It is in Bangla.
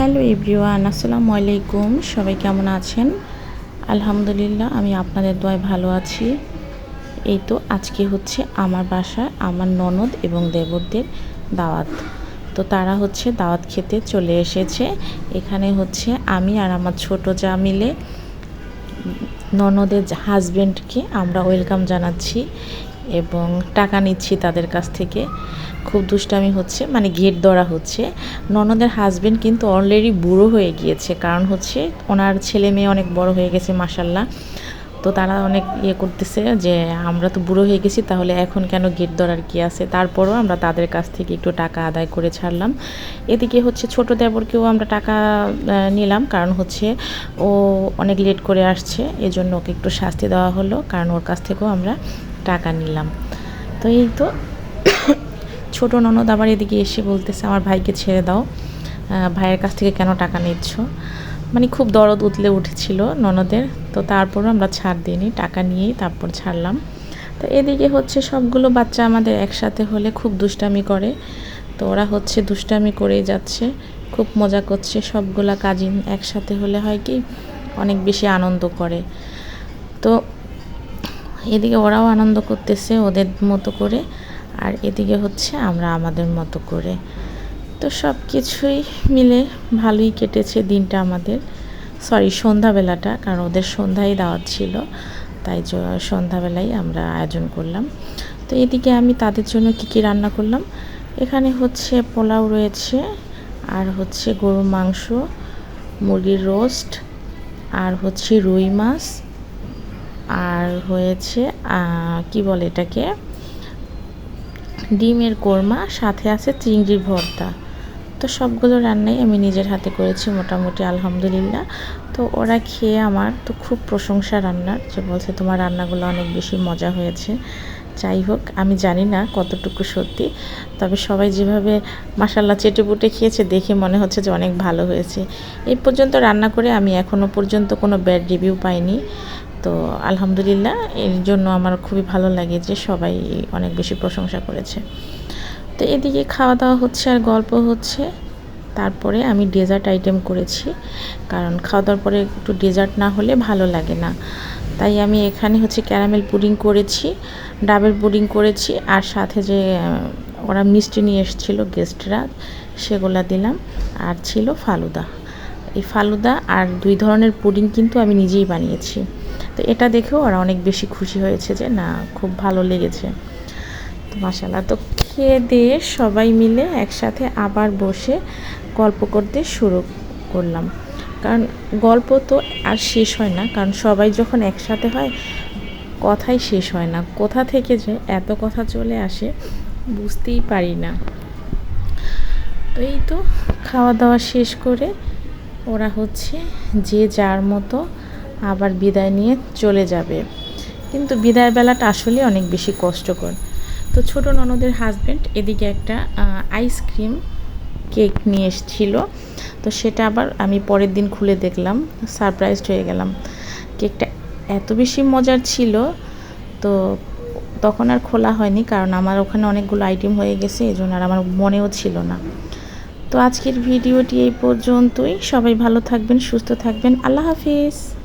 হ্যালো এভরিওয়ান, আসসালামু আলাইকুম। সবাই কেমন আছেন? আলহামদুলিল্লাহ, আমি আপনাদের দোয়ায় ভালো আছি। এই তো আজকে হচ্ছে আমার বাসায় আমার ননদ এবং দেবরদের দাওয়াত। তো তারা হচ্ছে দাওয়াত খেতে চলে এসেছে। এখানে হচ্ছে আমি আর আমার ছোট যা মিলে ননদের হাজব্যান্ডকে আমরা ওয়েলকাম জানাচ্ছি। এবং টাকা নিচ্ছি তাদের কাছ থেকে। খুব দুষ্টামি হচ্ছে মানে গেট ধরা হচ্ছে। ননদের হাজবেন্ড কিন্তু অলরেডি বুড়ো হয়ে গিয়েছে, কারণ হচ্ছে ওনার ছেলে মেয়ে অনেক বড় হয়ে গেছে মাসাল্লাহ তো তারা অনেক ইয়ে করতেছে যে, আমরা তো বুড়ো হয়ে গেছি, তাহলে এখন কেন গেট ধরার কি আছে? তারপরও আমরা তাদের কাছ থেকে একটু টাকা আদায় করে ছাড়লাম। এদিকে হচ্ছে ছোট দেবরকেও আমরা টাকা নিলাম, কারণ হচ্ছে ও অনেক লেট করে আসছে, এজন্য ওকে একটু শাস্তি দেওয়া হলো, কারণ ওর কাছ থেকেও আমরা টাকা নিলাম। তো এই তো ছোট ননদ আবার এদিকে এসে বলতেছে, আমার ভাইকে ছেড়ে দাও। ভাইয়ের কাছ থেকে কেন টাকা নিচ্ছ? মানে খুব দরদ উতলে উঠেছিল ননদের। তো তারপরও আমরা ছাড় দিইনি, টাকা নিয়েই তারপর ছাড়লাম। তো এদিকে হচ্ছে সবগুলো বাচ্চা আমাদের একসাথে হলে খুব দুষ্টামি করে। তো ওরা হচ্ছে দুষ্টামি করেই যাচ্ছে, খুব মজা করছে। সবগুলা কাজিন একসাথে হলে হয় কি, অনেক বেশি আনন্দ করে। তো এদিকে ওরাও আনন্দ করতেছে ওদের মতো করে, আর এদিকে হচ্ছে আমরা আমাদের মতো করে। তো সব কিছুই মিলে ভালোই কেটেছে দিনটা আমাদের। সরি সন্ধ্যাবেলাটা, কারণ ওদের সন্ধ্যায় দাওয়াত ছিল, তাই সন্ধ্যাবেলায় আমরা আয়োজন করলাম। তো এদিকে আমি তাদের জন্য কি কি রান্না করলাম? এখানে হচ্ছে পোলাও রয়েছে, আর হচ্ছে গরুর মাংস, মুরগির রোস্ট, আর হচ্ছে রুই মাছ আর হয়েছে কি বলে এটাকে? ডিমের কোরমা, সাথে আছে চিংড়ির ভর্তা। তো সবগুলো রান্নাই আমি নিজের হাতে করেছি মোটামুটি, আলহামদুলিল্লাহ। তো ওরা খেয়ে আমার তো খুব প্রশংসা রান্নার, যে বলছে তোমার রান্নাগুলো অনেক বেশি মজা হয়েছে। যাই হোক, আমি জানি না কতটুকু সত্যি, তবে সবাই যেভাবে মাসাল্লা চেটেপুটে খেয়েছে দেখে মনে হচ্ছে যে অনেক ভালো হয়েছে। এই পর্যন্ত রান্না করে আমি এখনও পর্যন্ত কোনো ব্যাড রিভিউ পাইনি। তো আলহামদুলিল্লাহ, এর জন্য আমার খুবই ভালো লাগে যে সবাই অনেক বেশি প্রশংসা করেছে। তো এদিকে খাওয়া দাওয়া হচ্ছে আর গল্প হচ্ছে। তারপরে আমি ডেজার্ট আইটেম করেছি, কারণ খাওয়া দাওয়ার পরে একটু ডেজার্ট না হলে ভালো লাগে না। তাই আমি এখানে হচ্ছে ক্যারামেল পুডিং করেছি, ডাবের পুডিং করেছি, আর সাথে যে ওরা মিষ্টি নিয়ে এসেছিল গেস্টরা সেগুলা দিলাম। আর ছিল ফালুদা। এই ফালুদা আর দুই ধরনের পুডিং কিন্তু আমি নিজেই বানিয়েছি। তো এটা দেখেও ওরা অনেক বেশি খুশি হয়েছে যে, না, খুব ভালো লেগেছে। তো মাসাল্লাহ তো খেয়ে দিয়ে সবাই মিলে একসাথে আবার বসে গল্প করতে শুরু করলাম। কারণ গল্প তো আর শেষ হয় না, কারণ সবাই যখন একসাথে হয়, কথাই শেষ হয় না। কোথা থেকে যে এত কথা চলে আসে, বুঝতেই পারি না। তো এই তো, খাওয়া দাওয়া শেষ করে ওরা হচ্ছে যে যার মতো আবার বিদায় নিয়ে চলে যাবে। কিন্তু বিদায় বেলাটা আসলে অনেক বেশি কষ্টকর। তো ছোট ননদের হাজব্যান্ড এদিকে একটা আইসক্রিম কেক নিয়ে এসেছিল। তো সেটা আবার আমি পরের দিন খুলে দেখলাম সারপ্রাইজড হয়ে গেলাম। কেকটা এত বেশি মজার ছিল, তো তখন আর খোলা হয়নি কারণ আমার ওখানে অনেকগুলো আইটেম হয়ে গেছে এই জন্য আর আমার মনেও ছিল না। তো আজকের ভিডিওটি এই পর্যন্তই। সবাই ভালো থাকবেন, সুস্থ থাকবেন। আল্লাহ হাফিজ।